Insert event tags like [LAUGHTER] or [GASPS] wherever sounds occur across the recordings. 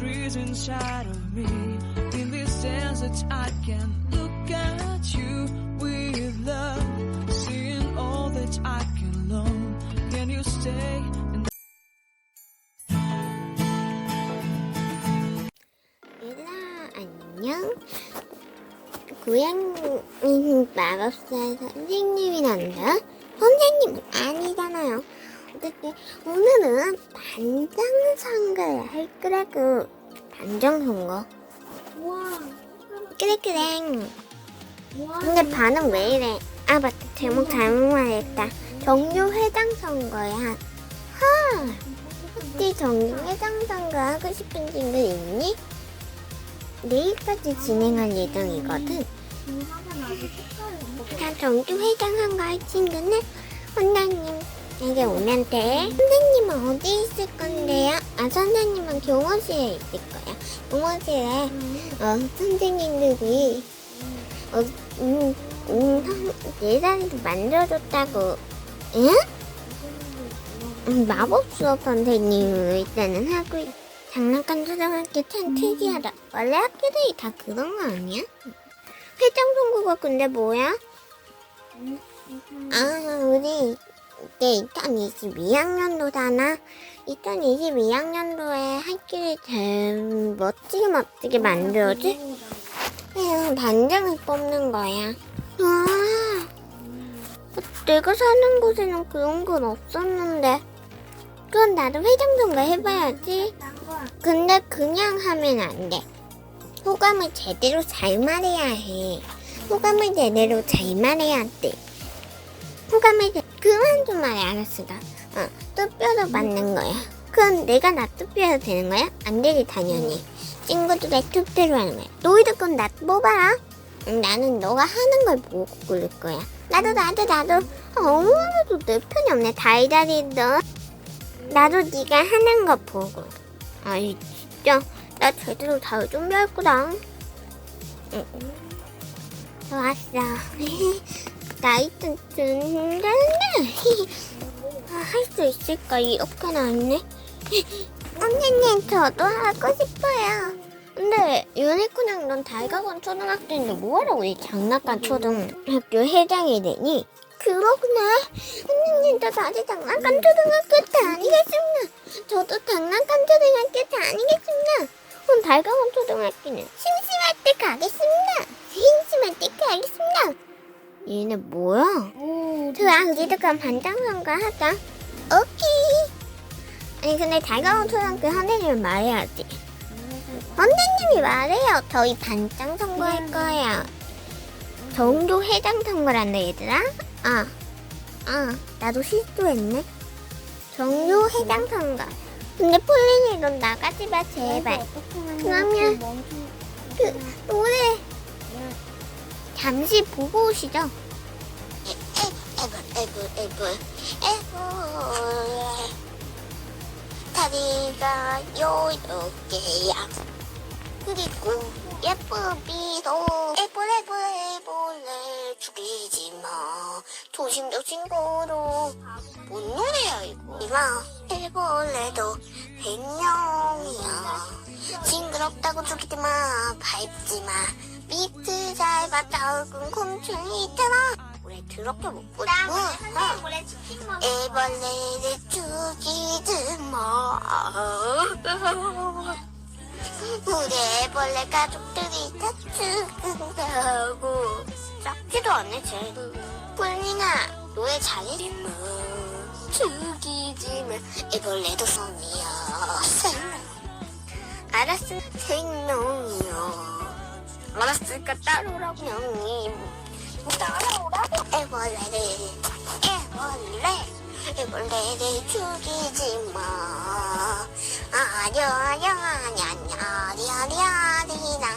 trees inside of me. In this that I can look at you with love, seeing all that I can learn. Can you stay 안녕 고양이 마법사 선생님이란다 선생님 아니잖아요 어쨌든 오늘은 반장 선거를 할 거라고. 반장 선거. 와, 그래 그래 와. 근데 반응 왜 이래? 아 맞다. 제목 잘못 말했다. 정규 회장 선거야. 하! 혹시 정규 회장 선거 하고 싶은 친구 있니? 내일까지 진행할 예정이거든. 다 정규 회장 선거 할 친구는 원장님 에게 오면 돼 선생님은 어디 있을 건데요? 아 선생님은 교무실에 있을 거야 교무실에 어, 선생님들이 어, 음, 음, 예산도 만들어줬다고 응? 음, 마법 수업 선생님을 일단은 하고 있- 장난감 초등학교 참 특이하다 원래 학교들이 다 그런 거 아니야? 회장 선거가 근데 뭐야? 아 우리 이제 2022학년도잖아 2022학년도에 학교를 제일 멋지게 멋지게 만들어줄 그냥 반장을 뽑는 거야. 와, 내가 사는 곳에는 그런 건 없었는데. 그건 나도 회장 선거 해봐야지. 근데 그냥 하면 안 돼. 호감을 제대로 잘 말해야 해. 호감을 제대로 잘 말해야 돼. 호감을 제... 그만 좀 말해 알았어 나. 어, 투표도 받는 거야. 그럼 내가 나 투표해도 되는 거야? 안 되지 당연히. 친구들의 투표를 하는 거야. 너희들 건나 뽑아라. 응, 나는 너가 하는 걸 보고 고를 거야. 나도 나도 나도 아무래도 내 편이 없네. 달달이도. 나도 네가 하는 거 보고. 아이 진짜 나 제대로 다 준비할 거다. 응. 좋았어. [LAUGHS] 나 일단 준비했는데 아, 할수 있을까? 이렇게 나왔네. 선생님 저도 하고 싶어요. 근데 유니콘형 넌 달가건 초등학교인데 뭐하러 우리 장난감 초등학교 회장이 되니? 그러구나. 저 다시 장난감 초등학교 다니겠습니다. 저도 장난감 초등학교 다니겠습니다. 그럼 달가건 초등학교는 심심할 때 가겠습니다. [LAUGHS] 심심할 때 가겠습니다. 얘네 뭐야? 오, 좋아 우리도 그럼 반장 선거 하자. 오케이. 아니 근데 달가운 초등학교 선생님이 말해야지. 선생님이 말해요. 저희 반장 선거할 거예요. 정도 회장 선거란다 얘들아. 아, 아 나도 실수했네. 정도 회장 선거. 근데 폴린이 넌 나가지 마 제발. 그러면 그 노래 잠시 보고 오시죠. 에브 에브 에브 다리가 요렇게야 그리고 에볼 에볼 에볼래 죽이지 마 조심조심 걸어 뭔 노래야 이거 이마 에볼래도 백령이야 징그럽다고 죽이지 마 밟지 마 비트 잘 맞다 얼굴 곰충이 있잖아 우리 더럽게 못. 원래 치킨 먹 애벌레를 죽이지 마. 우리 애벌레 가족들이 다 죽는다고. 작지도 않네, 쟤. 폴리나, 노래 잘해? 마. 죽이지 마. 애벌레도 성이야. 알았어, 생명이야. 알았으니까? 따라오라고, 형님. 따라오라고? 애벌레를 애벌레 애벌레를 죽이지 마. 아냐냐냐냐냐리랑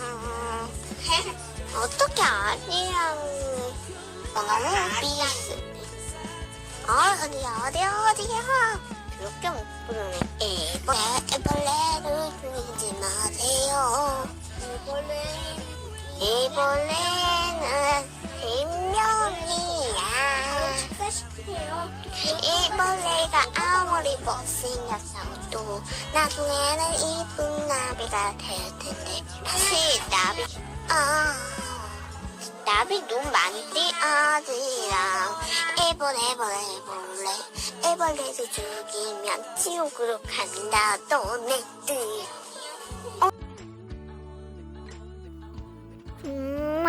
[LAUGHS] 어떻게 아리랑 너무 비스 아리아리아리야. 그렇게 못 부르네. 애벌레 애벌레를 죽이지 마세요. 애벌레 는 생명이야. 축하시키세요. 애벌레가 아무리 못생겼어도 또 나중에는 이쁜 나비가 될 텐데. 다시 나비? 아 나비 눈 많이 띄어지랑 애벌 애벌 애벌레 애벌레를 죽이면 지옥으로 간다 너네들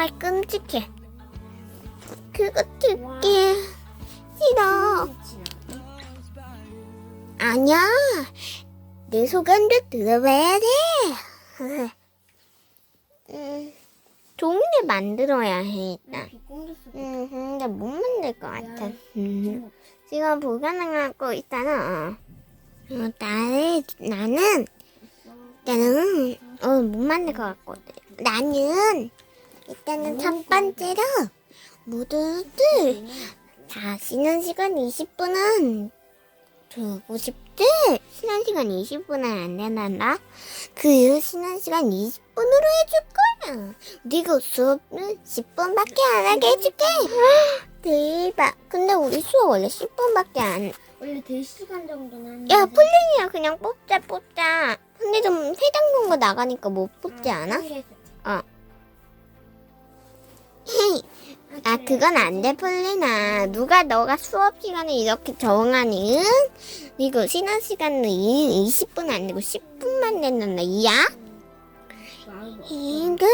정말 끔찍해 그거 듣기 싫어 아니야 내 소감도 들어봐야 돼 [LAUGHS] 음, 좋은 게 만들어야 해 일단 음, 근데 못 만들 것 같아. 음. 지금 불가능하고 있잖아. 어, 나를, 나는, 나는, 어, 못 만들 것 같거든. 나는, 일단은 첫 번째로, 모두들, 다 쉬는 시간 20분은 두고 싶지? 쉬는 시간 20분은 안 된단다. 그 쉬는 시간 20분으로 해줄 거야. 네가 수업은 10분밖에 안 하게 해줄게. [GASPS] 대박. 근데 우리 수업 원래 10분밖에 안. 원래 4시간 정도는 야, 플랜이야. 그냥 뽑자, 뽑자. 근데 좀 회장 본거 나가니까 못 뽑지 않아? 아, 그건 안 돼, 플리나. 누가 너가 수업 시간을 이렇게? 응? 이거 쉬는 시간은 20분 안 되고 10분만 냈는데, 이야? 이거.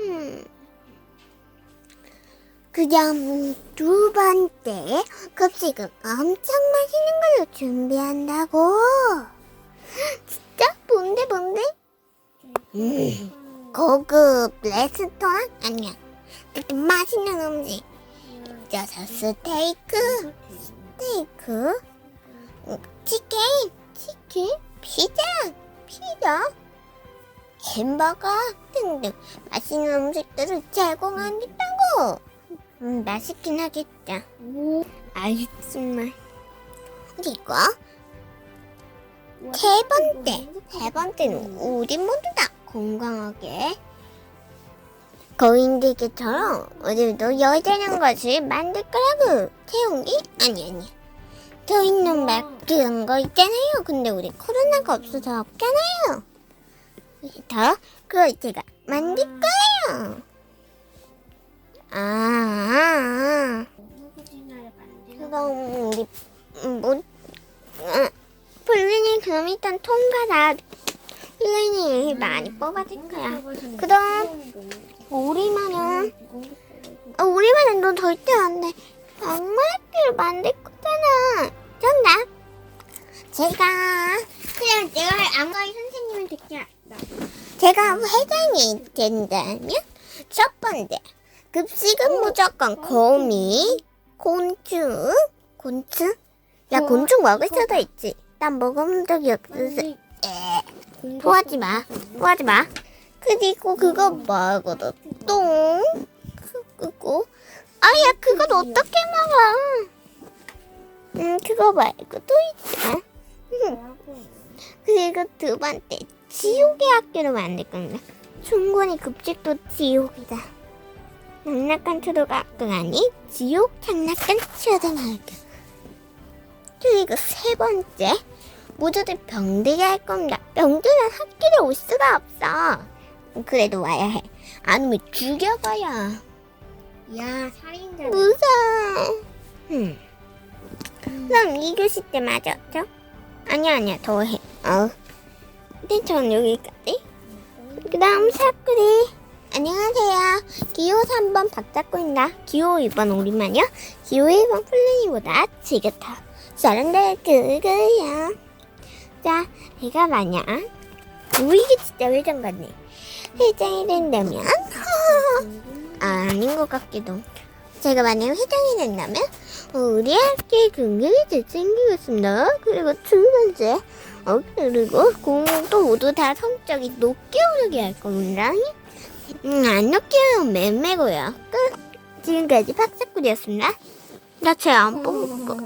음. 그냥 두 번째 급식은 엄청 맛있는 걸로 준비한다고. 레스토랑 아니야. 맛있는 음식. 여섯 스테이크, 스테이크, 음, 치킨, 치킨, 피자, 피자, 햄버거 등등 맛있는 음식들을 제공한다고. 음, 맛있긴 하겠다. 정말. 그리고 세 번째, 세 번째는 우리 모두 다 건강하게 거인들께처럼 우리도 여자는 것을 만들 거라고. 태용이? 아니 아니. 더 있는 막 그런 거 있잖아요. 근데 우리 코로나가 없어서 없잖아요. 더? 그걸 제가 만들 거예요. 아, 아, 아. 그럼 우리 음, 뭐 아, 플리니 그럼 일단 통과다 플리니 많이 뽑아줄 거야. 그럼 우리만은 어, 우리만은 넌 절대 안 돼. 악마학교를 만들 거잖아. 정답. 제가 그냥 내가 안가희 선생님을 듣지 제가 회장이 된다면 첫 번째 급식은 무조건 거미 곤충 곤충? 야 어, 곤충 먹을 수도 있지. 난 먹은 적이 없어서. 에. 토하지 마. 토하지 마 그리고 그거 말고도 똥? 그거? 아야 그건 어떻게 먹어 음 그거 말고 또 있다. 음, 그리고 두 번째. 지옥의 학교를 만들 건데 충분히 급식도 지옥이다. 장난감 초등학교 아니 지옥 장난감 초등학교. 그리고 세 번째. 모두들 병들게 할 겁니다 병들은 학교에 올 수가 없어 그래도 와야 해. 안 오면 죽여봐야. 야 살인자 무서워. 음. 그럼 2교시 때 맞았죠? 아니야 아니야. 더 해. 어. 근데 전 여기까지. 그 다음 사쿠리. 안녕하세요. 기호 3번 박작구입니다. 기호 2번 우리만요? 기호 1번 플레이보다 지긋하. 사람들 그거야. 자 제가 만약 우리게 진짜 회장 같네 회장이 된다면 [LAUGHS] 아, 아닌 것 같기도 제가 만약 회장이 된다면 어, 우리 학교에 긍정이 생기겠습니다 그리고 두 번째 어, 그리고 공도 모두 다 성적이 높게 오르게 할 겁니다. 음, 안 높게 오면 맴매고요. 끝. 지금까지 박사꿀이었습니다. 나 쟤안 뽑을 거.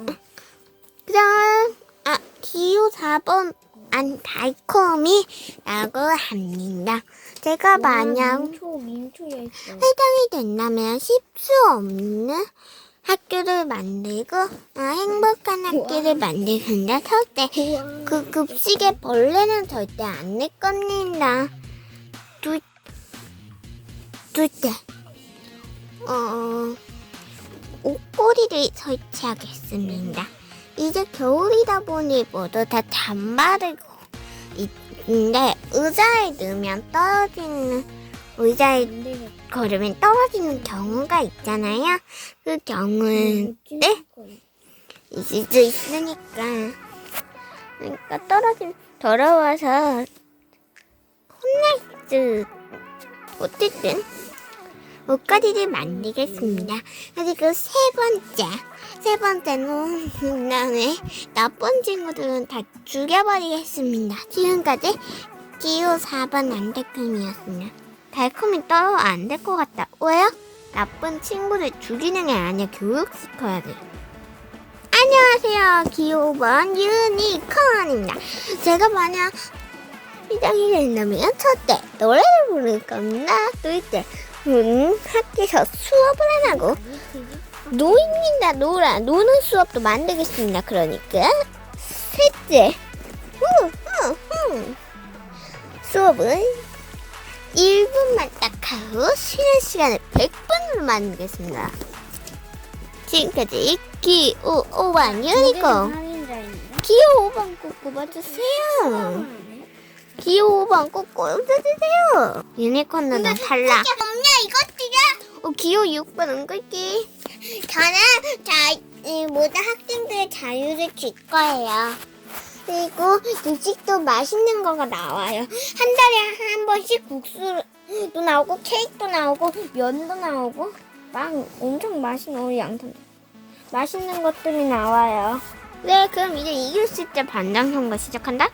그 다음, 아, 기호 4번, 안, 달콤이라고 합니다. 제가 만약 민초 민초에 있어. 회장이 된다면 쉴수 없는 학교를 만들고 어, 행복한 학교를 만들겠다 첫째 그 급식에 벌레는 절대 안 내겁니다. 둘, 둘째. 어, 옷걸이를 설치하겠습니다 이제 겨울이다 보니 모두 다 잠바르고 있는데 의자에 넣으면 떨어지는 의자에. 걸으면 떨어지는 경우가 있잖아요. 그 경우는 네? 있을 수 있으니까. 그러니까 떨어지면 더러워서 혼날 수 어쨌든 옷가리를 만들겠습니다. 그리고 세 번째, 세 번째는 그다음에 나쁜 친구들은 다 죽여버리겠습니다. 지금까지 기호 4번 안달콤이었습니다. 달콤이 떠안될 것 같다. 왜요? 나쁜 친구들 죽이는 게 아니야. 교육시켜야 돼. 안녕하세요. 기호 5번 유니콘입니다. 제가 만약 시장이 된다면 첫째 노래를 부를 겁니다. 둘째 음, 학교에서 수업을 안 하고 노입니다. 놀아 노는 수업도 만들겠습니다. 그러니까 셋째 후, 후, 후. 수업은 1분만 딱 하고 쉬는 시간을 100분으로 만들겠습니다. 지금까지 기호 5번 유니콘. 기호 5번 꼭 뽑아주세요. 기호 5번 꼭 꽂아주세요. 유니콘 누나 탈락. 없냐 이것들이야? 어, 기호 6번 은글기. 저는 자 이, 모든 학생들의 자유를 줄 거예요. 그리고 음식도 맛있는 거가 나와요. 한 달에 한 번씩 국수도 나오고 케이크도 나오고 면도 나오고 빵 엄청 맛있는 양념 맛있는 것들이 나와요. 네, 그럼 이제 이길 수 있자 반장 선거 시작한다.